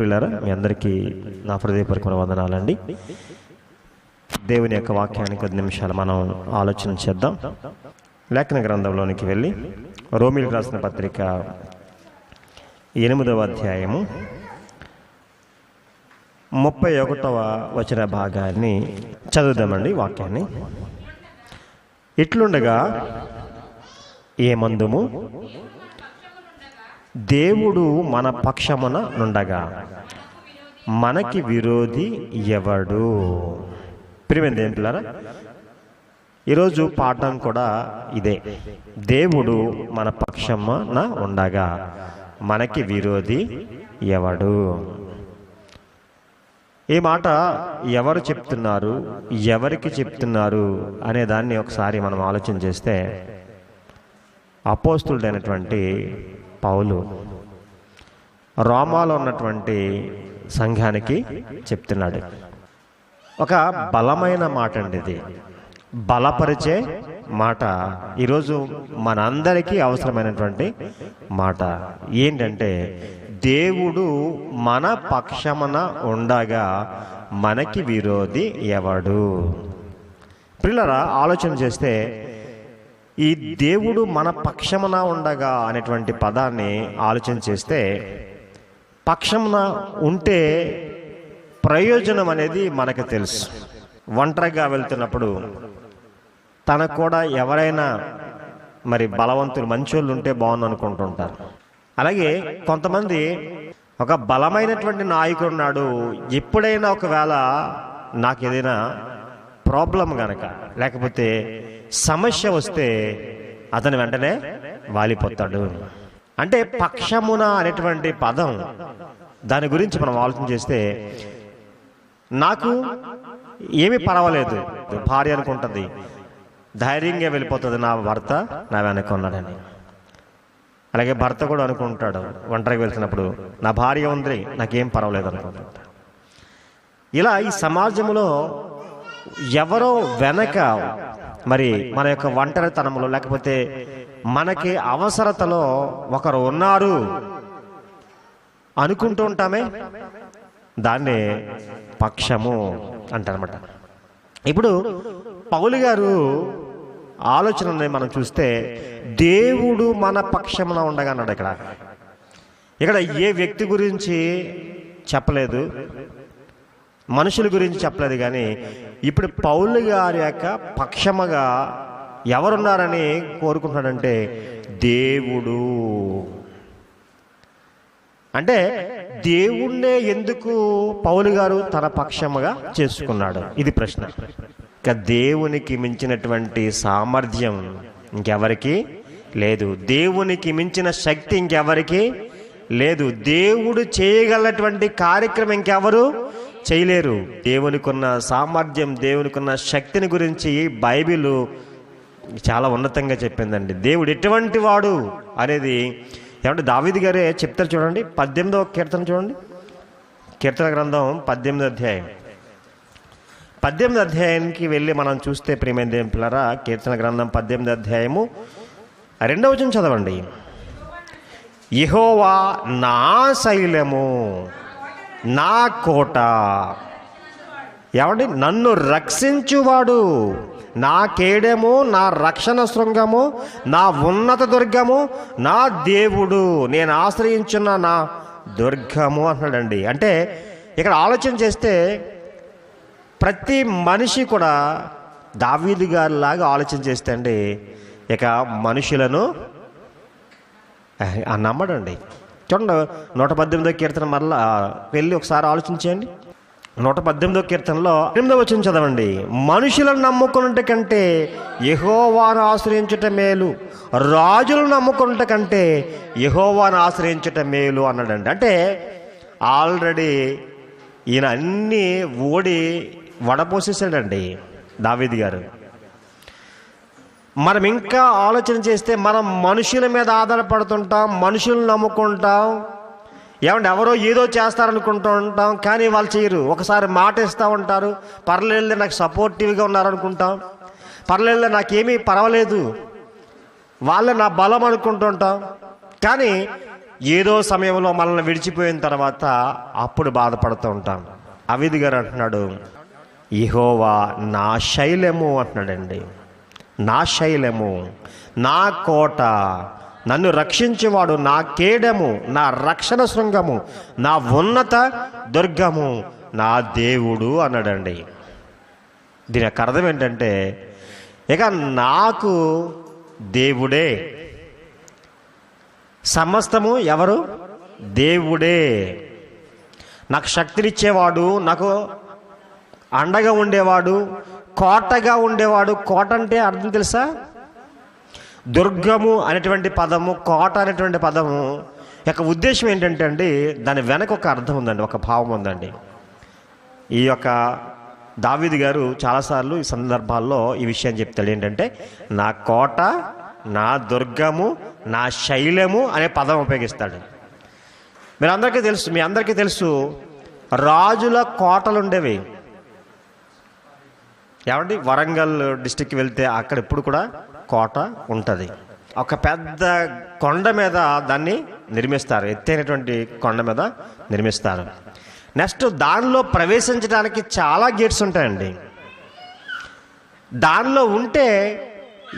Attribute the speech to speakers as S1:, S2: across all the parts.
S1: పిల్లరా మీ అందరికీ నా హృదయపూర్వక వందనాలండి. దేవుని యొక్క వాక్యాన్ని కొద్ది నిమిషాలు మనం ఆలోచన చేద్దాం. లేఖన గ్రంథంలోనికి వెళ్ళి రోమిల్ రాసిన పత్రిక ఎనిమిదవ అధ్యాయము ముప్పై ఒకటవ వచన భాగాన్ని చదువుదామండి వాక్యాన్ని. ఇట్లుండగా ఏమందుము దేవుడు మన పక్షమున నుండగా మనకి విరోధి ఎవడు? ప్రియమైన ఏం పిల్లరా ఈరోజు పాఠం కూడా ఇదే. దేవుడు మన పక్షమున ఉండగా మనకి విరోధి ఎవడు? ఈ మాట ఎవరు చెప్తున్నారు ఎవరికి చెప్తున్నారు అనే దాన్ని ఒకసారి మనం ఆలోచన చేస్తే అపోస్తుడైనటువంటి పౌలు రోమాలో ఉన్నటువంటి సంఘానికి చెప్తున్నాడు. ఒక బలమైన మాట అండి ఇది. బలపరిచే మాట. ఈరోజు మనందరికీ అవసరమైనటువంటి మాట. ఏంటంటే దేవుడు మన పక్షమున ఉండగా మనకి విరోధి ఎవడు? పిల్లరా ఆలోచన చేస్తే ఈ దేవుడు మన పక్షమున ఉండగా అనేటువంటి పదాన్ని ఆలోచన చేస్తే పక్షమున ఉంటే ప్రయోజనం అనేది మనకు తెలుసు. ఒంటరిగా వెళ్తున్నప్పుడు తనకు కూడా ఎవరైనా మరి బలవంతులు మంచోళ్ళు ఉంటే బాగుంది అనుకుంటుంటారు. అలాగే కొంతమంది ఒక బలమైనటువంటి నాయకుడు ఉన్నాడు ఎప్పుడైనా ఒకవేళ నాకు ఏదైనా ప్రాబ్లం కనుక లేకపోతే సమస్య వస్తే అతను వెంటనే వాలిపోతాడు. అంటే పక్షమున అనేటువంటి పదం దాని గురించి మనం ఆలోచన చేస్తే నాకు ఏమీ పర్వాలేదు. భార్య అనుకుంటుంది. ధైర్యంగా వెళ్ళిపోతుంది నా భర్త నా వెనక ఉన్నాడని. అలాగే భర్త కూడా అనుకుంటాడు ఒంటరికి వెళ్తున్నప్పుడు నా భార్య ఉంది నాకేం పర్వాలేదు అనుకుంటాడు. ఇలా ఈ సమాజంలో ఎవరో వెనక మరి మన యొక్క ఒంటరితనంలో లేకపోతే మనకి అవసరతలో ఒకరు ఉన్నారు అనుకుంటూ ఉంటామే. దాన్ని పక్షము అంటారనమాట ఇప్పుడు పౌలు గారు ఆలోచనని మనం చూస్తే దేవుడు మన పక్షమున ఉండగా అన్నాడు ఇక్కడ. ఇక్కడ ఏ వ్యక్తి గురించి చెప్పలేదు? మనుషుల గురించి చెప్పలేదు కానీ ఇప్పుడు పౌలు గారి యొక్క పక్షముగా ఎవరున్నారని కోరుకుంటున్నాడంటే దేవుడు. అంటే దేవుణ్ణే ఎందుకు పౌలు గారు తన పక్షముగా చేసుకున్నాడు? ఇది ప్రశ్న. ఇక దేవునికి మించినటువంటి సామర్థ్యం ఇంకెవరికి లేదు. దేవునికి మించిన శక్తి ఇంకెవరికి లేదు. దేవుడు చేయగలటువంటి కార్యక్రమం ఇంకెవరు? చేయలేరు. దేవునికున్న సామర్థ్యం దేవునికున్న శక్తిని గురించి బైబిల్ చాలా ఉన్నతంగా చెప్పిందండి. దేవుడు ఎటువంటి వాడు అనేది ఏమంటే దావిది గారే చెప్తారు చూడండి. పద్దెనిమిదవ కీర్తన చూడండి. కీర్తన గ్రంథం పద్దెనిమిది అధ్యాయం. పద్దెనిమిది అధ్యాయానికి వెళ్ళి మనం చూస్తే ప్రియమైన దేవుని పిల్లరా కీర్తన గ్రంథం పద్దెనిమిది అధ్యాయము రెండవ చదవండి. ఇహోవా నా శైలము. నా కోట. ఏమండి? నన్ను రక్షించువాడు. నా కేడము నా రక్షణ శృంగము నా ఉన్నత దుర్గము నా దేవుడు. నేను ఆశ్రయించున్న నా దుర్గము అంటున్నాడండి. అంటే ఇక్కడ ఆలోచన చేస్తే ప్రతి మనిషి కూడా దావీదు గారిలాగా ఆలోచన చేస్తే అండి ఇక మనుషులను నమ్మడండి. చూడండి నూట పద్దెనిమిదో కీర్తన మరలా వెళ్ళి ఒకసారి ఆలోచించండి నూట పద్దెనిమిదో కీర్తనలో ఎనిమిదో వచ్చిన చదవండి. మనుషులను నమ్ముకున్నట కంటే యహోవాను ఆశ్రయించుట మేలు. రాజులను నమ్ముకున్నట కంటే యహోవాను ఆశ్రయించుట మేలు అన్నాడండి. అంటే ఆల్రెడీ ఈయన అన్నీ ఓడి వడపోసేసాడండి దావేది గారు. మనం ఇంకా ఆలోచన చేస్తే మనం మనుషుల మీద ఆధారపడుతుంటాం మనుషులను నమ్ముకుంటాం. ఏమంటే ఎవరో ఏదో చేస్తారనుకుంటూ ఉంటాం కానీ వాళ్ళు చేయరు. ఒకసారి మాట ఇస్తూ ఉంటారు పర్లేదు నాకు సపోర్టివ్గా ఉన్నారనుకుంటాం. పర్లేదు నాకేమీ పర్వాలేదు. వాళ్ళే నా బలం అనుకుంటుంటాం కానీ ఏదో సమయంలో మనల్ని విడిచిపోయిన తర్వాత అప్పుడు బాధపడుతూ ఉంటాం. అవిధి గారు అంటున్నాడు ఇహోవా నా శైలము అంటున్నాడండి. నా శైలము నా కోట నన్ను రక్షించేవాడు నా కేడము నా రక్షణ శృంగము నా ఉన్నత దుర్గము నా దేవుడు అన్నాడండి. దీని యొక్క అర్థం ఏంటంటే ఇక నాకు దేవుడే. సమస్తము ఎవరు? దేవుడే. నాకు శక్తినిచ్చేవాడు నాకు అండగా ఉండేవాడు కోటగా ఉండేవాడు. కోట అంటే అర్థం తెలుసా? దుర్గము అనేటువంటి పదము కోట అనేటువంటి పదము యొక్క ఉద్దేశం ఏంటంటే అండి దాని వెనక ఒక అర్థం ఉందండి ఒక భావం ఉందండి. ఈ యొక్క దావీది గారు చాలాసార్లు ఈ సందర్భాల్లో ఈ విషయం చెప్తాడు. ఏంటంటే నా కోట నా దుర్గము నా శైలము అనే పదం ఉపయోగిస్తాడు. మీరు అందరికీ తెలుసు మీ అందరికీ తెలుసు రాజుల కోటలు ఉండేవి ఏమండి? వరంగల్ డిస్టిక్కి వెళ్తే అక్కడ ఎప్పుడు కూడా కోట ఉంటుంది. ఒక పెద్ద కొండ మీద దాన్ని నిర్మిస్తారు. ఎత్తైనటువంటి కొండ మీద నిర్మిస్తారు. నెక్స్ట్ దానిలో ప్రవేశించడానికి చాలా గేట్స్ ఉంటాయండి. దానిలో ఉంటే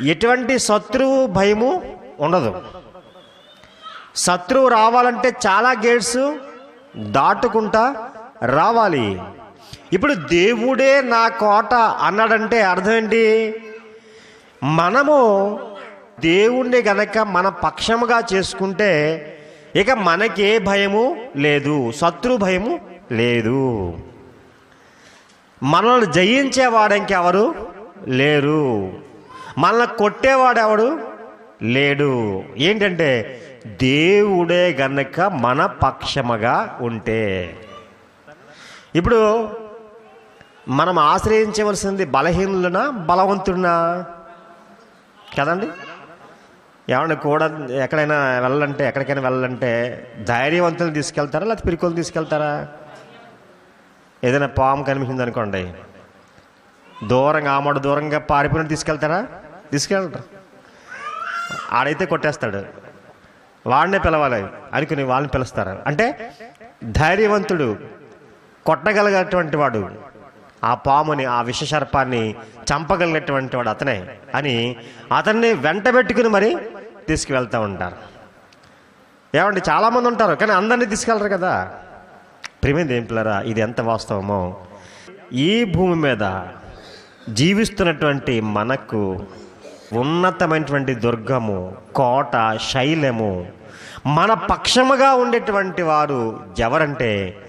S1: ఎటువంటి శత్రువు భయము ఉండదు. శత్రువు రావాలంటే చాలా గేట్స్ దాటుకుంటా రావాలి. ఇప్పుడు దేవుడే నా కోట అన్నాడంటే అర్థం ఏంటి? మనము దేవుణ్ణి గనక మన పక్షముగా చేసుకుంటే ఇక మనకే భయము లేదు శత్రు భయము లేదు. మనల్ని జయించేవాడు ఇంకెవరు లేరు. మనల్ని కొట్టేవాడెవడు లేడు. ఏంటంటే దేవుడే గనక మన పక్షముగా ఉంటే. ఇప్పుడు మనం ఆశ్రయించవలసింది బలహీనులనా బలవంతుడినా? కదండి? ఏమన్నా కూడా ఎక్కడైనా వెళ్ళాలంటే ఎక్కడికైనా వెళ్ళాలంటే ధైర్యవంతులు తీసుకెళ్తారా లేకపోతే పిరికోలు తీసుకెళ్తారా? ఏదైనా పాము కనిపించింది అనుకోండి దూరంగా ఆమడు దూరంగా పారిపోయిన తీసుకెళ్తారా? తీసుకెళ్ళరు ఆడైతే కొట్టేస్తాడు. వాడినే పిలవాలి అనుకుని వాళ్ళని పిలుస్తారు. అంటే ధైర్యవంతుడు కొట్టగలిగేటువంటి వాడు ఆ పాముని ఆ విషసర్పాన్ని చంపగలిగినటువంటి వాడు అతనే అని అతన్ని వెంటబెట్టుకుని మరి తీసుకువెళ్తూ ఉంటారు. ఏమండి చాలామంది ఉంటారు కానీ అందరినీ తీసుకెళ్ళరు కదా? ప్రేమింది ఏం పిల్లరా? ఇది ఎంత వాస్తవమో? ఈ భూమి మీద జీవిస్తున్నటువంటి మనకు ఉన్నతమైనటువంటి దుర్గము కోట శైలము మన పక్షముగా ఉండేటువంటి వారు ఎవరంటే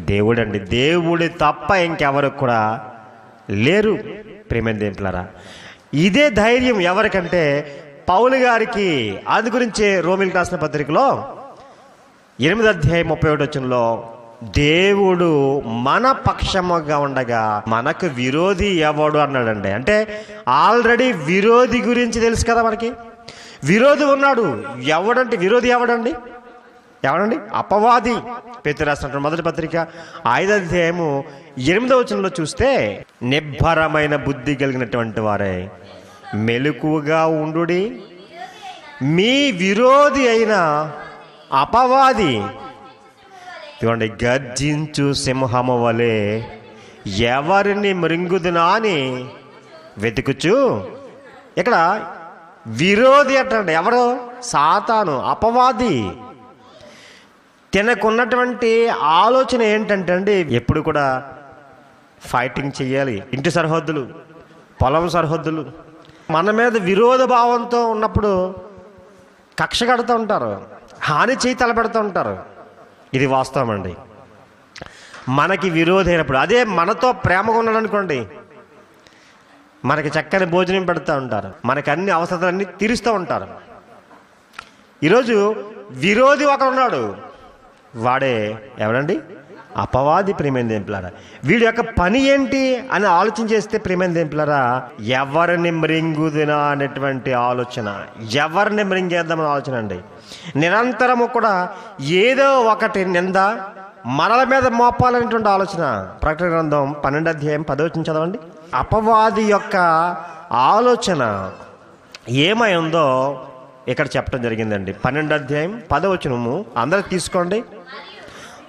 S1: దేవుడండి. దేవుడి తప్ప ఇంకెవరు కూడా లేరు. ప్రేమని దేవులారా ఇదే ధైర్యం ఎవరికంటే పౌలు గారికి అది గురించే రోమిల్ రాసిన పత్రికలో ఎనిమిది అధ్యాయం ముప్పై ఒకటి వచ్చంలో దేవుడు మన పక్షముగా ఉండగా మనకు విరోధి ఎవడు? అన్నాడండి. అంటే ఆల్రెడీ విరోధి గురించి తెలుసు కదా మనకి. విరోధి ఉన్నాడు. ఎవడంటే విరోధి ఎవడండి? ఎవడండి అపవాది. పేతురు రాసినటువంటి మొదటి పత్రిక ఐదో అధ్యాయము ఎనిమిదవ వచనంలో చూస్తే నిబ్బరమైన బుద్ధి కలిగినటువంటి వారే మెలకువగా ఉండుడి. మీ విరోధి అయిన అపవాది చూడండి గర్జించు సింహము వలె ఎవరిని మృంగుదునా అని వెతుకుచు. ఇక్కడ విరోధి అంటే ఎవరు? సాతాను అపవాది. తినకున్నటువంటి ఆలోచన ఏంటంటే అండి ఎప్పుడు కూడా ఫైటింగ్ చేయాలి ఇంటి సరిహద్దులు పొలం సరిహద్దులు. మన మీద విరోధ భావంతో ఉన్నప్పుడు కక్ష కడుతూ ఉంటారు. హాని చేయి తలపెడుతూ ఉంటారు. ఇది వాస్తవం అండి. మనకి విరోధైనప్పుడు అయినప్పుడు అదే మనతో ప్రేమగా ఉన్నాడనుకోండి మనకి చక్కని భోజనం పెడుతూ ఉంటారు. మనకి అన్ని అవసరాలన్నీ తీరుస్తూ ఉంటారు. ఈరోజు విరోధి ఒకడు ఉన్నాడు. వాడే ఎవరండి అపవాది ప్రేమైన దింపులారా. వీడి యొక్క పని ఏంటి అని ఆలోచన చేస్తే ప్రేమైన దింపులారా ఎవరిని మృంగుదినా అనేటువంటి ఆలోచన. ఎవరిని మృంగేద్దామని ఆలోచన అండి. నిరంతరము కూడా ఏదో ఒకటి నింద మనల మీద మోపాలనేటువంటి ఆలోచన. ప్రకటన గ్రంథం పన్నెండు అధ్యాయం పదవచనం చదవండి. అపవాది యొక్క ఆలోచన ఏమై ఉందో ఇక్కడ చెప్పడం జరిగిందండి. పన్నెండు అధ్యాయం పదవచనము అందరూ తీసుకోండి.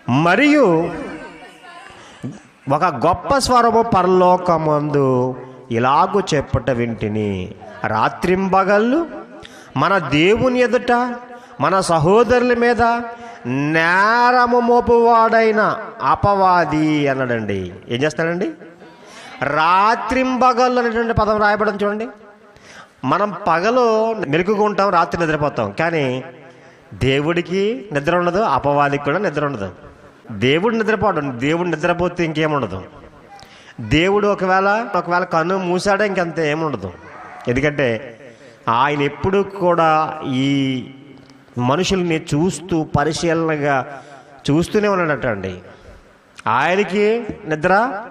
S1: మరియు ఒక గొప్ప స్వరము పరలోకమందు ఇలాగు చెప్పట వింటిని. రాత్రింబగళ్ళు మన దేవుని ఎదుట మన సహోదరుల మీద నేరము మోపువాడైన అపవాది అన్నాడండి ఏం చేస్తాడండి? రాత్రింబగళ్ళు అనేటువంటి పదం రాయబడడం చూడండి. మనం పగలు మెలుగుగా ఉంటాం రాత్రి నిద్రపోతాం. కానీ దేవుడికి నిద్ర ఉండదు అపవాదికి కూడా నిద్ర ఉండదు. దేవుడు నిద్రపోవడం దేవుడు నిద్రపోతే ఇంకేముండదు. దేవుడు ఒకవేళ ఒకవేళ కన్ను మూసాడే ఇంకంత ఏముండదు. ఎందుకంటే ఆయన ఎప్పుడు కూడా ఈ మనుషుల్ని చూస్తూ పరిశీలనగా చూస్తూనే ఉన్నాడట అండి ఆయనకి నిద్ర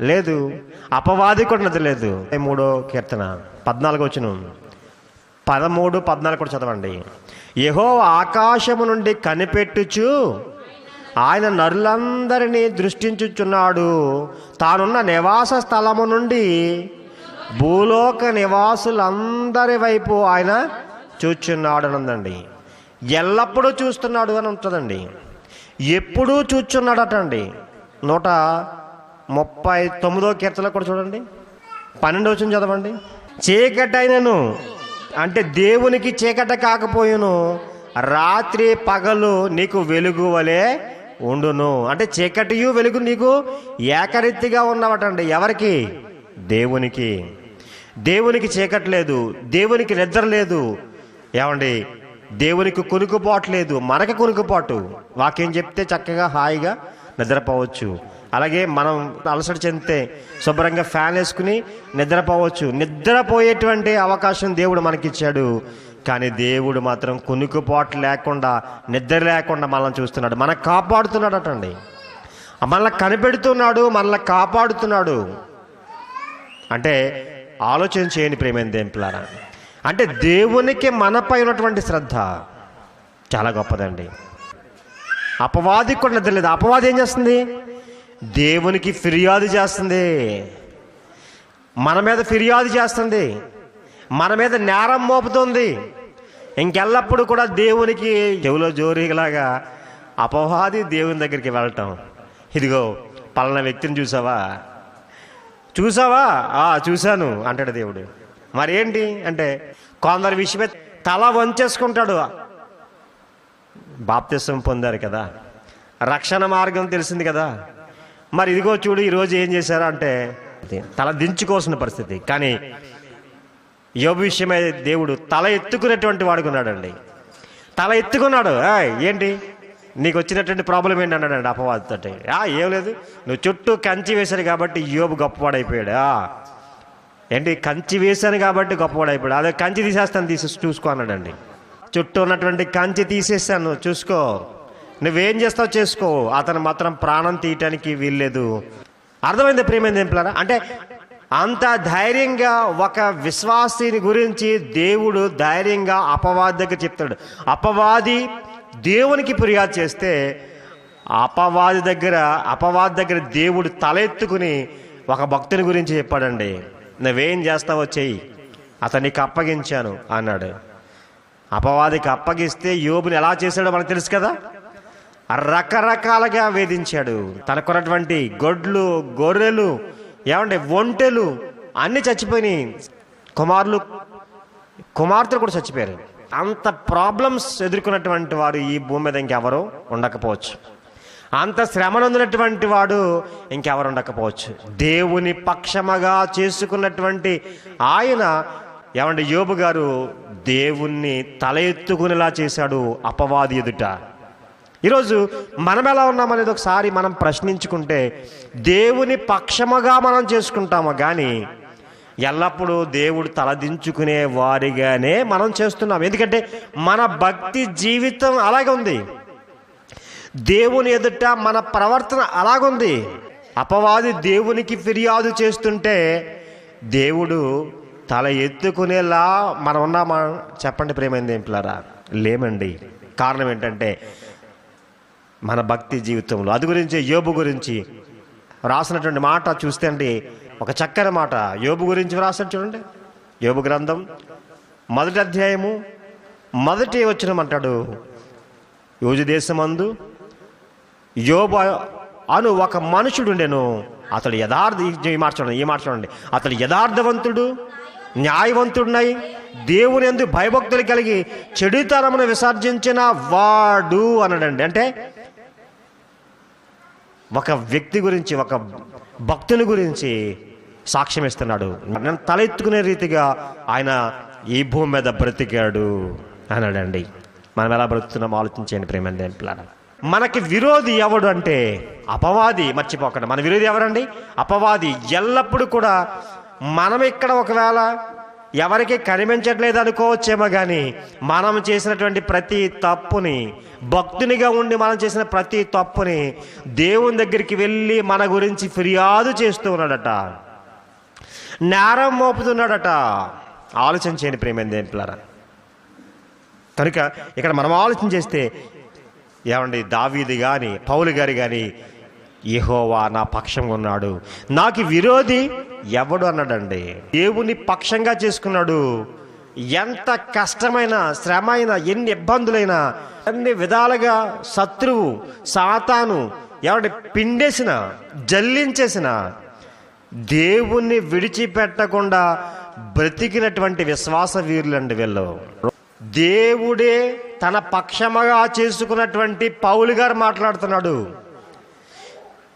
S1: లేదు. అపవాది కూడా నిద్ర లేదు. మూడో కీర్తన పద్నాలుగు వచ్చిన పదమూడు పద్నాలుగు కూడా చదవండి. యహో ఆకాశము నుండి కనిపెట్టుచు ఆయన నరులందరినీ దృష్టించుచున్నాడు. తానున్న నివాస స్థలము నుండి భూలోక నివాసులందరి వైపు ఆయన చూచున్నాడు అని ఉందండి ఎల్లప్పుడూ చూస్తున్నాడు అని ఉంటుందండి. ఎప్పుడూ చూచున్నాడటండి. నూట ముప్పై తొమ్మిదో కీర్తన కూడా చూడండి. పన్నెండు వచ్చిన చదవండి. చీకటైనను అంటే దేవునికి చీకట కాకపోయిను రాత్రి పగలు నీకు వెలుగు వలె ఉండును. అంటే చీకటియు వెలుగు నీకు ఏకరీతిగా ఉన్నవటండి. ఎవరికి? దేవునికి. దేవునికి చీకటి లేదు. దేవునికి నిద్ర లేదు. ఏమండి? దేవునికి కొనుక్కుపోవట్లేదు లేదు. మనకి కొనుక్కుపోటు వాక్యం చెప్తే చక్కగా హాయిగా నిద్రపోవచ్చు. అలాగే మనం అలసట చెందితే శుభ్రంగా ఫ్యాన్ వేసుకుని నిద్రపోవచ్చు. నిద్రపోయేటువంటి అవకాశం దేవుడు మనకిచ్చాడు. కానీ దేవుడు మాత్రం కునుకుపాటు లేకుండా నిద్ర లేకుండా మనల్ని చూస్తున్నాడు. మనకు కాపాడుతున్నాడు అటండి మనల్ని కనిపెడుతున్నాడు మనల్ని కాపాడుతున్నాడు. అంటే ఆలోచన చేయని ప్రేమైన దేంపులారా అంటే దేవునికి మనపై ఉన్నటువంటి శ్రద్ధ చాలా గొప్పదండి. అపవాది కూడా నిద్ర లేదు. అపవాది ఏం చేస్తుంది? దేవునికి ఫిర్యాదు చేస్తుంది. మన మీద ఫిర్యాదు చేస్తుంది. మన మీద నేరం మోపుతుంది. ఇంకెల్లప్పుడు కూడా దేవునికి చెవిలో జోరీలాగా అపవాది దేవుని దగ్గరికి వెళ్ళటం. ఇదిగో పలానా వ్యక్తిని చూసావా? చూసావా? ఆ చూశాను అంటాడు దేవుడు. మరి ఏంటి అంటే కొందరు విషయమే తల వంచేసుకుంటాడు. బాప్తిసం పొందారు కదా. రక్షణ మార్గం తెలిసింది కదా. మరి ఇదిగో చూడు ఈరోజు ఏం చేశారు అంటే తల దించుకోవాల్సిన పరిస్థితి. కానీ యోబు విషయమై దేవుడు తల ఎత్తుకునేటువంటి వాడుకున్నాడండి. తల ఎత్తుకున్నాడు. ఏంటి? నీకు వచ్చినటువంటి ప్రాబ్లం ఏంటి అన్నాడండి అపవాదితో ఏం లేదు. నువ్వు చుట్టూ కంచి వేశారు కాబట్టి యోబు గొప్పవాడైపోయాడు. ఏంటి? కంచి వేశాను కాబట్టి గొప్పవాడైపోయాడు. అదే కంచి తీసేస్తాను తీసి చూసుకో అన్నాడండి. చుట్టూ ఉన్నటువంటి కంచి తీసేస్తాను చూసుకో. నువ్వేం చేస్తావు చేసుకో. అతను మాత్రం ప్రాణం తీయటానికి వీల్లేదు. అర్థమైంది ప్రేమైంది ఏం అంటే అంత ధైర్యంగా ఒక విశ్వాసిని గురించి దేవుడు ధైర్యంగా అపవాది దగ్గర చెప్తాడు. అపవాది దేవునికి ఫిర్యాదు చేస్తే అపవాది దగ్గర అపవాది దగ్గర దేవుడు తలెత్తుకుని ఒక భక్తుని గురించి చెప్పాడండి. నువ్వేం చేస్తావో చెయ్యి. అతనికి అప్పగించాను అన్నాడు. అపవాదికి అప్పగిస్తే యోబుని ఎలా చేశాడో మనకు తెలుసు కదా? రకరకాలుగా వేధించాడు. తనకున్నటువంటి గొడ్లు గొర్రెలు ఏమంటే ఒంటెలు అన్నీ చచ్చిపోయినాయి. కుమారులు కుమార్తెలు కూడా చచ్చిపోయారు. అంత ప్రాబ్లమ్స్ ఎదుర్కొన్నటువంటి వారు ఈ భూమి మీద ఇంకెవరు ఉండకపోవచ్చు. అంత శ్రమనందినటువంటి వాడు ఇంకెవరు ఉండకపోవచ్చు. దేవుని పక్షమగా చేసుకున్నటువంటి ఆయన ఏమంటే యోబు గారు దేవుణ్ణి తల ఎత్తుకునేలా చేశాడు అపవాది ఎదుట. ఈరోజు మనం ఎలా ఉన్నామనేది ఒకసారి మనం ప్రశ్నించుకుంటే దేవుని పక్షముగా మనం చేసుకుంటాము కానీ ఎల్లప్పుడూ దేవుడు తలదించుకునే వారిగానే మనం చేస్తున్నాం. ఎందుకంటే మన భక్తి జీవితం అలాగే ఉంది. దేవుని ఎదుట మన ప్రవర్తన అలాగుంది అపవాది దేవునికి ఫిర్యాదు చేస్తుంటే దేవుడు తల ఎత్తుకునేలా మనం ఉన్నామా? చెప్పండి ప్రేమైంది ఏంపిలారా లేమండి. కారణం ఏంటంటే మన భక్తి జీవితంలో. అది గురించి యోబు గురించి రాసినటువంటి మాట చూస్తే అండి ఒక చక్కని మాట. యోబు గురించి రాసినట్టు చూడండి. యోబు గ్రంథం మొదటి అధ్యాయము మొదటి వచ్చిన అంటాడు. యోజు దేశమందు యోబు అను ఒక మనుషుడుండెను. అతడు యథార్థ ఈ- మాట చూడండి ఈ మాట చూడండి. అతడు యథార్థవంతుడు న్యాయవంతుడునై దేవుని ఎందు భయభక్తులు కలిగి చెడుతరమును విసర్జించిన వాడు అనడండి. అంటే ఒక వ్యక్తి గురించి ఒక భక్తుని గురించి సాక్ష్యం ఇస్తున్నాడు నన్ను తలెత్తుకునే రీతిగా ఆయన ఈ భూమి మీద బ్రతికాడు అన్నాడండి. మనం ఎలా బ్రతుకుతున్నాం? ఆలోచించండి ప్రేమ మనకి విరోధి ఎవడు అంటే అపవాది మర్చిపోకండి. మన విరోధి ఎవరండి? అపవాది ఎల్లప్పుడూ కూడా మనం ఇక్కడ ఒకవేళ ఎవరికి కనిపించట్లేదు అనుకోవచ్చేమో కానీ మనం చేసినటువంటి ప్రతి తప్పుని భక్తునిగా ఉండి మనం చేసిన ప్రతి తప్పుని దేవుని దగ్గరికి వెళ్ళి మన గురించి ఫిర్యాదు చేస్తూ ఉన్నాడట. నేరం మోపుతున్నాడట. ఆలోచన చేయని ప్రేమేంది పిల్లరా. కనుక ఇక్కడ మనం ఆలోచన చేస్తే ఏమండి దావీది కానీ పౌలు గారి కానీ యెహోవా నా పక్షంగా ఉన్నాడు. నాకు విరోధి ఎవడు అన్నాడండి. దేవుని పక్షంగా చేసుకున్నాడు. ఎంత కష్టమైన శ్రమ అయినా ఎన్ని ఇబ్బందులైనా అన్ని విధాలుగా శత్రువు సాతాను ఎవరి పిండేసిన జల్లించేసిన దేవుణ్ణి విడిచిపెట్టకుండా బ్రతికినటువంటి విశ్వాస వీరులండి వీళ్ళు. దేవుడే తన పక్షముగా చేసుకున్నటువంటి పౌలు గారు మాట్లాడుతున్నాడు.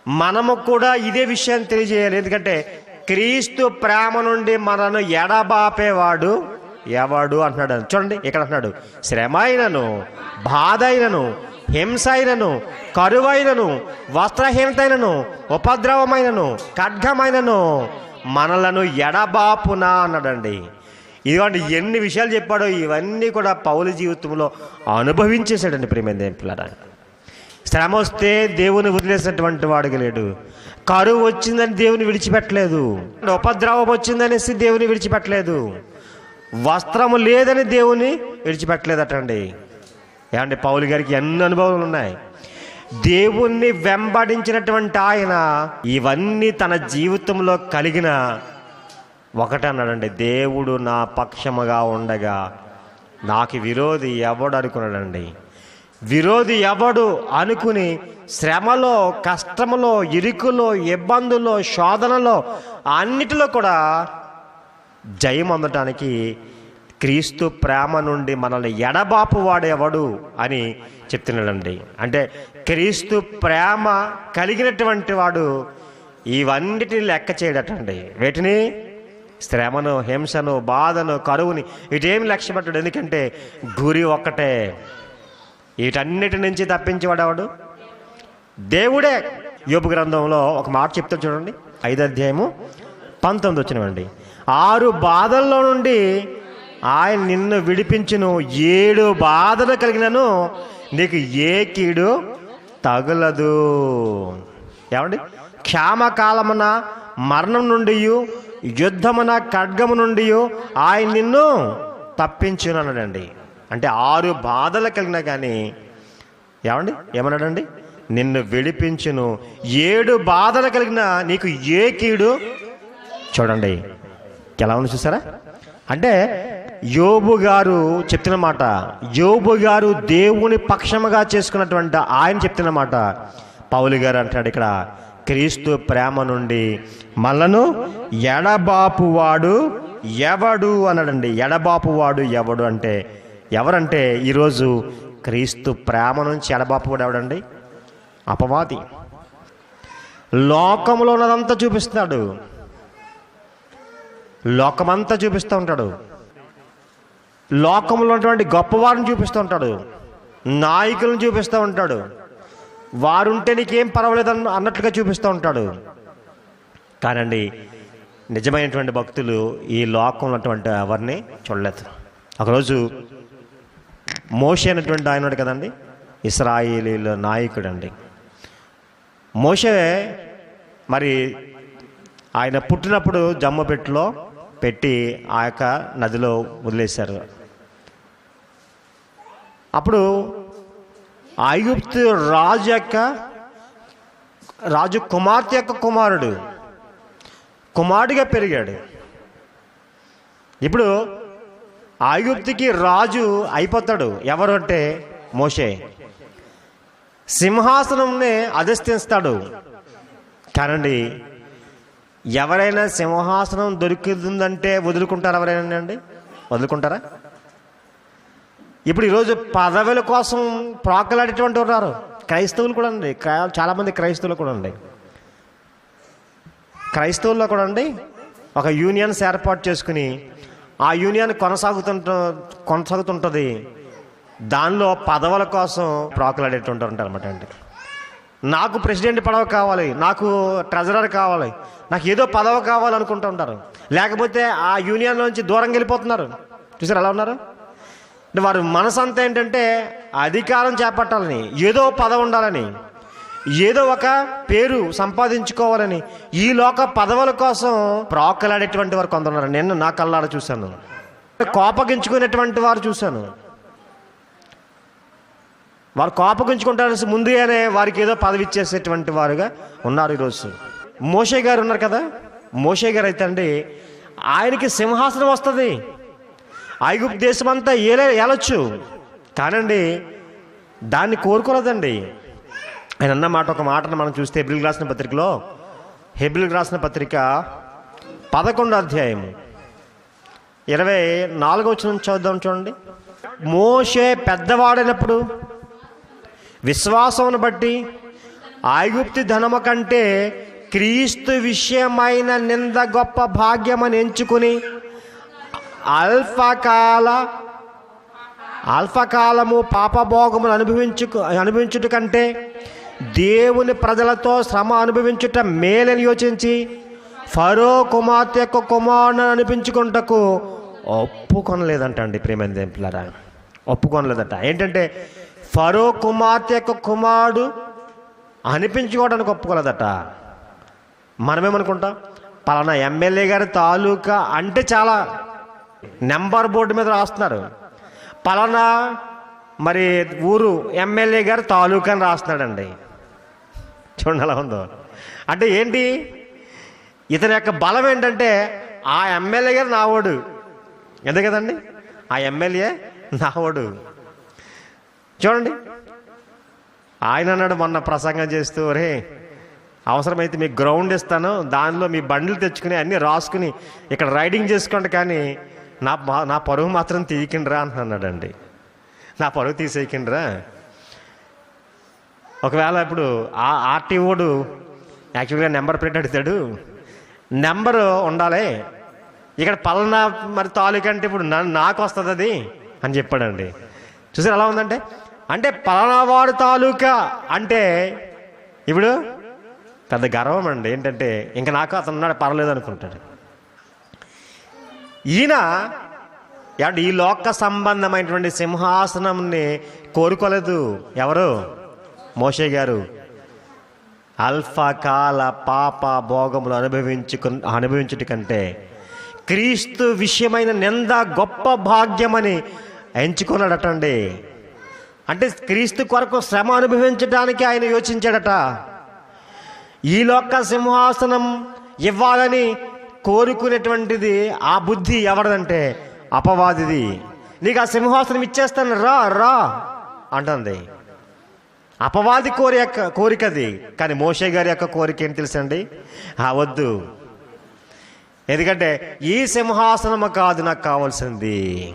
S1: మనము కూడా ఇదే విషయాన్ని తెలియజేయాలి. ఎందుకంటే క్రీస్తు ప్రేమ నుండి మనను ఎడబాపేవాడు ఎవడు అంటున్నాడు. చూడండి ఇక్కడ అంటున్నాడు. శ్రమ అయినను బాధ అయినను హింస అయినను కరువైనను వస్త్రహీనతైనను ఉపద్రవమైనను ఖడ్గమైనను మనలను ఎడబాపునా అన్నాడండి. ఇదిగోండి ఎన్ని విషయాలు చెప్పాడో ఇవన్నీ కూడా పౌల జీవితంలో అనుభవించేశాడండి ప్రేమ పిల్లరా శ్రమ వస్తే దేవుని వదిలేసినటువంటి వాడికి లేడు. కరువు వచ్చిందని దేవుని విడిచిపెట్టలేదు. ఉపద్రవం వచ్చిందనేసి దేవుని విడిచిపెట్టలేదు. వస్త్రము లేదని దేవుని విడిచిపెట్టలేదటండి. ఏమండి పౌలు గారికి ఎన్ని అనుభవాలు ఉన్నాయి? దేవుణ్ణి వెంబడించినటువంటి ఆయన ఇవన్నీ తన జీవితంలో కలిగిన ఒకటన్నాడండి దేవుడు నా పక్షముగా ఉండగా నాకు విరోధి ఎవడు అనుకున్నాడండి? విరోధి ఎవడు అనుకుని శ్రమలో కష్టములో ఇరుకులో ఇబ్బందుల్లో శోధనలో అన్నిటిలో కూడా జయం అందటానికి క్రీస్తు ప్రేమ నుండి మనల్ని ఎడబాపు వాడేవాడు అని చెప్తున్నాడండి. అంటే క్రీస్తు ప్రేమ కలిగినటువంటి వాడు ఇవన్నిటిని లెక్క చేయడటండి. వేటిని? శ్రమను హింసను బాధను కరువుని ఇటేమి లక్ష్యపెట్టడు. ఎందుకంటే గురి ఒక్కటే. వీటన్నిటి నుంచి తప్పించేవాడేవాడు? దేవుడే. యోపు గ్రంథంలో ఒక మాట చెప్తా చూడండి. ఐదు అధ్యాయము పంతొమ్మిది వచ్చినవండి. ఆరు బాధల్లో నుండి ఆయన నిన్ను విడిపించును. ఏడు బాధలు కలిగినను. నీకు ఏ కీడు తగులదు. ఏమండి? క్షామకాలమున మరణం నుండి యుద్ధమున ఖడ్గము నుండి ఆయన నిన్ను తప్పించునడండి అంటే ఆరు బాధలు కలిగినా కానీ ఏమండి? ఏమన్నాడండి? నిన్ను విడిపించును. ఏడు బాధలు కలిగిన నీకు ఏ కీడు? చూడండి. ఎలా ఉంది చూసారా? అంటే యోబు గారు చెప్తున్న మాట యోబు గారు దేవుని పక్షముగా చేసుకున్నటువంటి ఆయన చెప్తున్న మాట. పౌలు గారు అంటాడు ఇక్కడ క్రీస్తు ప్రేమ నుండి మళ్ళను ఎడబాపువాడు ఎవడు? అన్నాడండి. ఎడబాపువాడు ఎవడు అంటే ఎవరంటే ఈరోజు క్రీస్తు ప్రేమ నుంచి ఎడబాపుడు ఎవడండి? అపవాది. లోకంలో ఉన్నదంతా చూపిస్తాడు లోకమంతా చూపిస్తూ ఉంటాడు. లోకంలో ఉన్నటువంటి గొప్పవారిని చూపిస్తూ ఉంటాడు. నాయకులను చూపిస్తూ ఉంటాడు. వారుంటే నీకేం పర్వాలేదు అన్నట్లుగా చూపిస్తూ ఉంటాడు. కానండి నిజమైనటువంటి భక్తులు ఈ లోకంలో ఉన్నటువంటి ఎవరిని చూడలేదు. ఒకరోజు మోషే అనేటువంటి ఆయన కదండి? ఇస్రాయేలీల నాయకుడు అండి మోషే మరి ఆయన పుట్టినప్పుడు జమ్మపెట్టులో పెట్టి ఆ యొక్క నదిలో వదిలేశారు. అప్పుడు ఐగుప్తు రాజు యొక్క రాజు కుమార్తె యొక్క కుమారుడు కుమారుడిగా పెరిగాడు. ఇప్పుడు ఐగుప్తికి రాజు అయిపోతాడు. ఎవరు అంటే మోషే. సింహాసనంనే అధిష్ఠిస్తాడు కానండి ఎవరైనా సింహాసనం దొరుకుతుందంటే వదులుకుంటారా ఎవరైనా అండి? వదులుకుంటారా? ఇప్పుడు ఈరోజు పదవుల కోసం ప్రాకలాడేటువంటి ఉన్నారు. క్రైస్తవులు కూడా అండి. క్రై- చాలామంది క్రైస్తవులు కూడా అండి. క్రైస్తవుల్లో కూడా అండి ఒక యూనియన్స్ ఏర్పాటు చేసుకుని ఆ యూనియన్ కొనసాగుతుంట కొనసాగుతుంటుంది. దానిలో పదవుల కోసం ప్రాకులాడేటుంటారు అనమాట అండి. నాకు ప్రెసిడెంట్ పదవి కావాలి నాకు ట్రెజరర్ కావాలి నాకు ఏదో పదవి కావాలనుకుంటూ ఉంటారు. లేకపోతే ఆ యూనియన్ నుంచి దూరంగా వెళ్ళిపోతున్నారు. చూసారు ఎలా ఉన్నారు? అంటే వారి మనసు అంతా ఏంటంటే అధికారం చేపట్టాలని ఏదో పదవి ఉండాలని ఏదో ఒక పేరు సంపాదించుకోవాలని ఈ లోక పదవుల కోసం ప్రాకలాడేటువంటి వారు కొందరున్నారు. నిన్న నా కళ్ళాడ చూశాను. కోపగించుకునేటువంటి వారు చూశాను. వారు కోపగించుకుంటారు ముందుగానే వారికి ఏదో పదవి ఇచ్చేసేటువంటి వారుగా ఉన్నారు ఈరోజు. మోషే గారు ఉన్నారు కదా? మోషే గారు అయితే అండి ఆయనకి సింహాసనం వస్తుంది. ఐగుప్తు దేశం అంతా ఏలే ఏలొచ్చు. కానండి దాన్ని కోరుకోలేదండి. ఆయన అన్న మాట ఒక మాటను మనం చూస్తే హెబ్రిల్ రాసిన పత్రికలో హెబ్రిల్ రాసిన పత్రిక పదకొండో అధ్యాయము ఇరవై నాలుగో వచ్చిన చదువుదాం చూడండి. మోషే పెద్దవాడైనప్పుడు విశ్వాసమును బట్టి ఐగుప్తి ధనము కంటే క్రీస్తు విషయమైన నింద గొప్ప భాగ్యమని ఎంచుకుని అల్పకాల అల్పకాలము పాపభోగములు అనుభవించు అనుభవించుట కంటే దేవుని ప్రజలతో శ్రమ అనుభవించుట మేలని యోచించి ఫరో కుమార్తె యొక్క కుమారుని అనిపించుకుంటకు ఒప్పుకొనలేదంటండి ప్రేమైన దేవులారా. ఒప్పుకొనలేదట. ఏంటంటే ఫరో కుమార్తె యొక్క కుమారుడు అనిపించుకోవడానికి ఒప్పుకోలేదట. మనమేమనుకుంటాం? పలానా ఎమ్మెల్యే గారి తాలూకా అంటే చాలా నెంబర్ బోర్డు మీద రాస్తున్నారు. పలానా మరి ఊరు ఎమ్మెల్యే గారు తాలూకా అని రాస్తున్నాడండి. చూడండి అలా ఉందో. అంటే ఏంటి? ఇతని యొక్క బలం ఏంటంటే ఆ ఎమ్మెల్యే గారు నావోడు. ఎందుకు కదండి? ఆ ఎమ్మెల్యే నావోడు. చూడండి. ఆయన అన్నాడు మొన్న ప్రసంగం చేస్తూ రే అవసరమైతే మీకు గ్రౌండ్ ఇస్తాను. దానిలో మీ బండ్లు తెచ్చుకుని అన్నీ రాసుకుని ఇక్కడ రైడింగ్ చేసుకోండి కానీ నా మా- నా పరువు మాత్రం తీయకండిరా అంటున్నాడండి. నా పరువు తీసేయకండిరా. ఒకవేళ ఇప్పుడు ఆ ఆర్టీఓడు యాక్చువల్గా నెంబర్ ప్లేట్ అడుగుతాడు. నెంబరు ఉండాలి. ఇక్కడ పలానా మరి తాలూకా అంటే ఇప్పుడు నాకు వస్తుంది అది అని చెప్పాడండి. చూసారు ఎలా ఉందంటే? అంటే పలానావాడు తాలూకా అంటే ఇప్పుడు పెద్ద గర్వం అండి. ఏంటంటే ఇంకా నాకు అతను ఉన్నాడు పర్వాలేదు అనుకుంటాడు. ఈయన ఈ లోక సంబంధమైనటువంటి సింహాసనంని కోరుకోలేదు ఎవరు? మోషే గారు అల్ఫకాల పాప భోగములు అనుభవించుకు అనుభవించుట కంటే క్రీస్తు విషయమైన నింద గొప్ప భాగ్యమని ఎంచుకున్నాడటండి. అంటే క్రీస్తు కొరకు శ్రమ అనుభవించడానికి ఆయన యోచించాడట. ఈ లోక సింహాసనం ఇవ్వాలని కోరుకునేటువంటిది ఆ బుద్ధి ఎవడదంటే అపవాదిది. నీకు ఆ సింహాసనం ఇచ్చేస్తాను రా రా అంటుంది. అపవాది కోరి యొక్క కోరికది. కానీ మోషే గారి యొక్క కోరిక ఏంటి తెలుసండి? ఆ వద్దు. ఎందుకంటే ఈ సింహాసనము కాదు నాకు కావాల్సింది.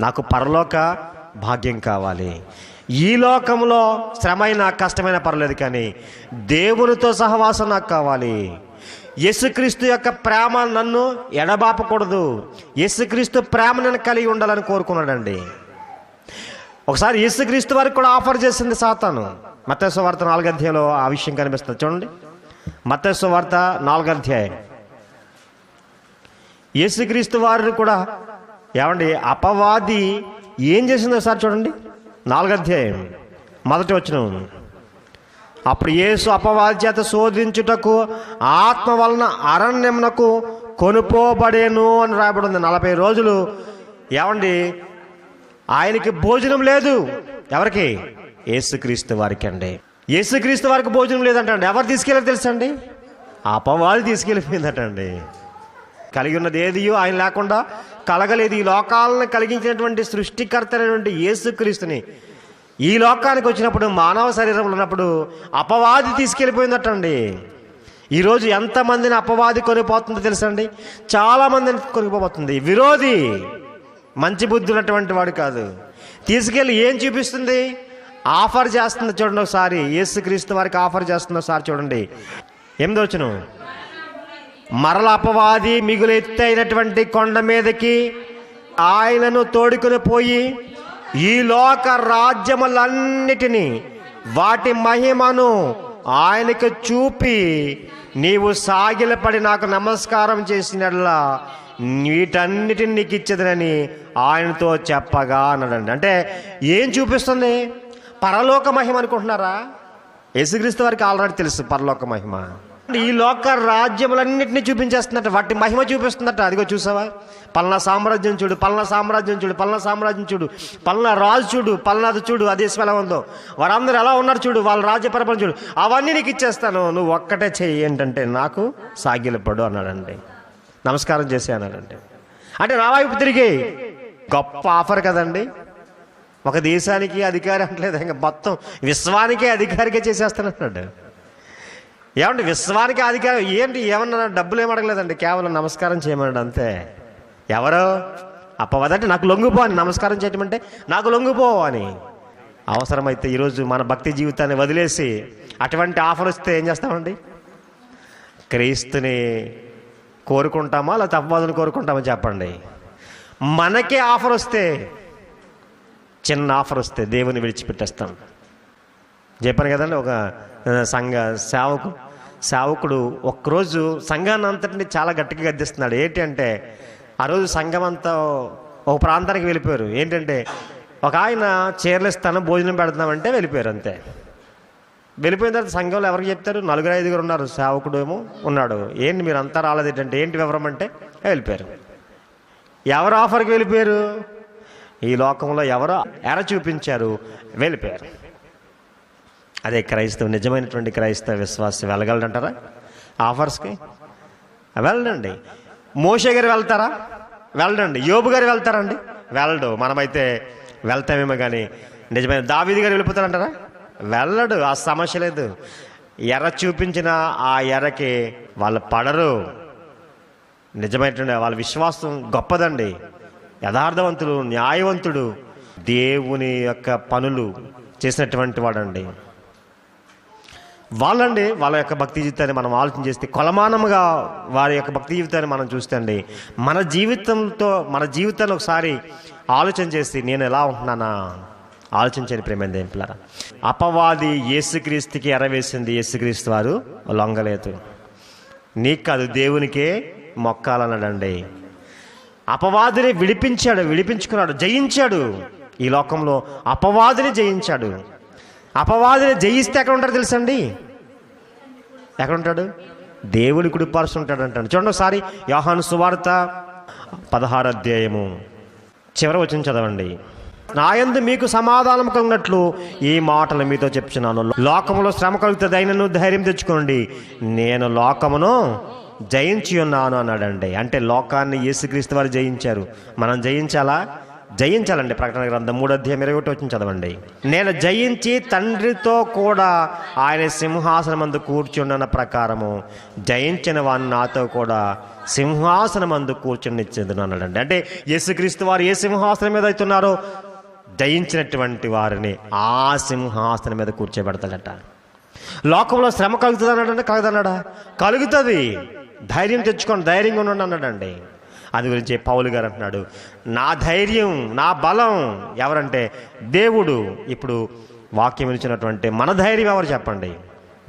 S1: నాకు పరలోక భాగ్యం కావాలి. ఈ లోకంలో శ్రమైన కష్టమైన పర్లేదు కానీ దేవునితో సహవాసం నాకు కావాలి. యేసుక్రీస్తు యొక్క ప్రేమ నన్ను ఎడబాపకూడదు. యేసుక్రీస్తు ప్రేమ నేను కలిగి ఉండాలని కోరుకున్నాడండి. ఒకసారి యేసుక్రీస్తు వారికి కూడా ఆఫర్ చేసింది సాతాను. మత్తేశ్వ వార్త నాలుగు అధ్యాయంలో ఆ విషయం కనిపిస్తుంది. చూడండి. మత్తేశ్వ వార్త నాలుగు అధ్యాయం యేసుక్రీస్తు వారిని కూడా ఏమండి అపవాది ఏం చేసిందో సార్ చూడండి. నాలుగు అధ్యాయం మొదటి వచ్చిన అప్పుడు యేసు అపవాది చేత శోధించుటకు ఆత్మ వలన అరణ్యమునకు కొనుపోబడేను అని రాయబడింది నలభై రోజులు ఏమండి ఆయనకి భోజనం లేదు. ఎవరికి? యేసుక్రీస్తు వారికి అండి యేసుక్రీస్తు వారికి భోజనం లేదంటండి. ఎవరు తీసుకెళ్ళారు తెలుసండి? అపవాది తీసుకెళ్ళిపోయిందటండి. కలిగి ఉన్నది ఏదియో ఆయన లేకుండా కలగలేదు. ఈ లోకాలను కలిగించినటువంటి సృష్టికర్త అయినటువంటి యేసుక్రీస్తుని ఈ లోకానికి వచ్చినప్పుడు మానవ శరీరంలో ఉన్నప్పుడు అపవాది తీసుకెళ్ళిపోయిందటండి. ఈరోజు ఎంతమందిని అపవాది కొనిపోతుందో తెలుసండి? చాలామందిని కొనిపోతుంది విరోధి మంచి బుద్ధి ఉన్నటువంటి వాడు కాదు. తీసుకెళ్ళి ఏం చూపిస్తుంది? ఆఫర్ చేస్తుంది చూడండి ఒకసారి. యేసుక్రీస్తు వారికి ఆఫర్ చేస్తుంది ఒకసారి చూడండి. ఎనిమిది వచ్చును మరల అపవాది మిగులు ఎత్తైనటువంటి కొండ మీదకి ఆయనను తోడుకుని పోయి ఈ లోక రాజ్యములన్నిటినీ వాటి మహిమను ఆయనకు చూపి నీవు సాగిలపడి నాకు నమస్కారం చేసినట్లా వీటన్నిటిని నీకు ఇచ్చేదనని ఆయనతో చెప్పగా అన్నాడండి. అంటే ఏం చూపిస్తుంది? పరలోక మహిమ అనుకుంటున్నారా? యేసుక్రీస్తు వారికి ఆల్రెడీ తెలుసు పరలోక మహిమ. ఈ లోక రాజ్యములన్నింటినీ చూపించేస్తున్నట్టు వాటి మహిమ చూపిస్తున్నట్టు. అదిగో చూసావా? పల్నా సామ్రాజ్యం చూడు పల్నా సామ్రాజ్యం చూడు పల్నా సామ్రాజ్యం చూడు పల్నా రాజు చూడు పల్నాది చూడు ఆ దేశం ఎలా ఉందో. వారందరూ ఎలా ఉన్నారు చూడు వాళ్ళ రాజ్య పరిపాలన చూడు. అవన్నీ నీకు ఇచ్చేస్తాను నువ్వు ఒక్కటే చెయ్యి ఏంటంటే నాకు సాగిలపడు అన్నాడండి. నమస్కారం చేసి అంటే రావాయి తిరిగి. గొప్ప ఆఫర్ కదండి. ఒక దేశానికి అధికారి అంటలేదు ఇంకా మొత్తం విశ్వానికే అధికారిగా చేసేస్తానంటున్నాడు. ఏమంటే విశ్వానికి అధికారం ఏంటి ఏమన్నా డబ్బులు ఏమి అడగలేదండి కేవలం నమస్కారం చేయమన్నాడు అంతే. ఎవరు? అప్పవదంటే నాకు లొంగిపో అని నమస్కారం చేయటమంటే నాకు లొంగిపో అని. అవసరమైతే ఈరోజు మన భక్తి జీవితాన్ని వదిలేసి అటువంటి ఆఫర్ వస్తే ఏం చేస్తామండి? క్రీస్తుని కోరుకుంటామా లేకపోతే అపవాదుని కోరుకుంటామా చెప్పండి? మనకే ఆఫర్ వస్తే చిన్న ఆఫర్ వస్తే దేవుని విడిచిపెట్టేస్తాం. చెప్పాను కదండి ఒక సంఘ సేవకు సేవకుడు ఒక్కరోజు సంఘాన్ని అంతటిని చాలా గట్టిగా గద్దిస్తున్నాడు. ఏంటి అంటే ఆ రోజు సంఘం అంతా ఒక ప్రాంతానికి వెళ్ళిపోయారు. ఏంటంటే ఒక ఆయన చీరలు ఇస్తాను భోజనం పెడతామంటే వెళ్ళిపోయారు అంతే. వెళ్ళిపోయిన తర్వాత సంఘంలో ఎవరికి చెప్తారు? నలుగురు ఐదుగురు ఉన్నారు. సేవకుడు ఏమో ఉన్నాడు. ఏంటి మీరు అంతా రాలేదు? ఏంటంటే ఏంటి వివరం అంటే వెళ్ళిపోయారు. ఎవరు ఆఫర్కి వెళ్ళిపోయారు? ఈ లోకంలో ఎవరు ఎర చూపించారు? వెళ్ళిపోయారు. అదే క్రైస్తవ నిజమైనటువంటి క్రైస్తవ విశ్వాసి వెళ్ళగలడంటారా? ఆఫర్స్కి? వెళ్ళండి మోషే గారు వెళ్తారా? వెళ్ళండి యోబు గారు వెళ్తారండి వెళ్ళడు. మనమైతే వెళ్తామేమో కానీ నిజమైన దావీది గారు వెళ్ళిపోతారంటారా? వెళ్ళడు ఆ సమస్య లేదు. ఎర్ర చూపించిన ఆ ఎర్రకి వాళ్ళు పడరు. నిజమైనటువంటి వాళ్ళ విశ్వాసం గొప్పదండి. యథార్థవంతుడు న్యాయవంతుడు దేవుని యొక్క పనులు చేసినటువంటి వాడండి. వాళ్ళండి వాళ్ళ యొక్క భక్తి జీవితాన్ని మనం ఆలోచన చేస్తే కొలమానముగా వారి యొక్క భక్తి జీవితాన్ని మనం చూస్తే అండి మన జీవితంతో మన జీవితాన్ని ఒకసారి ఆలోచన చేసి నేను ఎలా ఉంటున్నానా? ఆలోచించని ప్రేమ పిల్లరా. అపవాది యేసుక్రీస్తుకి ఎరవేసింది యేసుక్రీస్తు వారు లొంగలేదు. నీకు కాదు దేవునికే మొక్కాలన్నాడండి. అపవాదిని విడిపించాడు విడిపించుకున్నాడు జయించాడు. ఈ లోకంలో అపవాదిని జయించాడు. అపవాదిని జయిస్తే ఎక్కడ ఉంటాడు తెలుసండి? ఎక్కడ ఉంటాడు దేవుని కుడిపార్సు ఉంటాడు అంటాడు చూడండి ఒకసారి యోహాను సువార్త పదహారు అధ్యాయము. చివరి వచ్చిన చదవండి. నాయందు మీకు సమాధానం కలిగినట్లు ఈ మాటలు మీతో చెప్తున్నాను లోకములో శ్రమ కలుగుతుందైనను ధైర్యం తెచ్చుకోండి. నేను లోకమును జయించి ఉన్నాను అన్నాడండి. అంటే లోకాన్ని యేసుక్రీస్తు వారు జయించారు. మనం జయించాలా? జయించాలండి. ప్రకటన గ్రంథం మూడు అధ్యాయం ఇరవై ఒకటి వచ్చిన చదవండి. నేను జయించి తండ్రితో కూడా ఆయన సింహాసనమందు కూర్చుండన ప్రకారము జయించిన వాడిని నాతో కూడా సింహాసనమందు కూర్చుని ఇచ్చేది అన్నాడండి. అంటే యేసుక్రీస్తు వారు ఏ సింహాసనం మీద అవుతున్నారో జయించినటువంటి వారిని ఆ సింహాసనం మీద కూర్చోబెడతాడట. లోకంలో శ్రమ కలుగుతుంది అన్నాడంటే కలుగుతున్నాడా కలుగుతుంది. ధైర్యం తెచ్చుకోండి ధైర్యంగా ఉండండి అన్నాడండి. అది గురించి పౌలు గారు అంటున్నాడు నా ధైర్యం నా బలం ఎవరంటే దేవుడు. ఇప్పుడు వాక్యం ఇచ్చినటువంటి మన ధైర్యం ఎవరు చెప్పండి?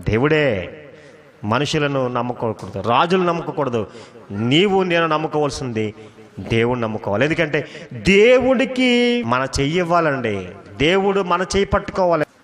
S1: దేవుడే. మనుషులను నమ్ముకోకూడదు రాజులు నమ్ముకోకూడదు నీవు నేను నమ్ముకోవాల్సింది దేవుడు నమ్ముకోవాలి. ఎందుకంటే దేవుడికి మన చెయ్యి ఇవ్వాలండి. దేవుడు మన చేయి పట్టుకోవాలి.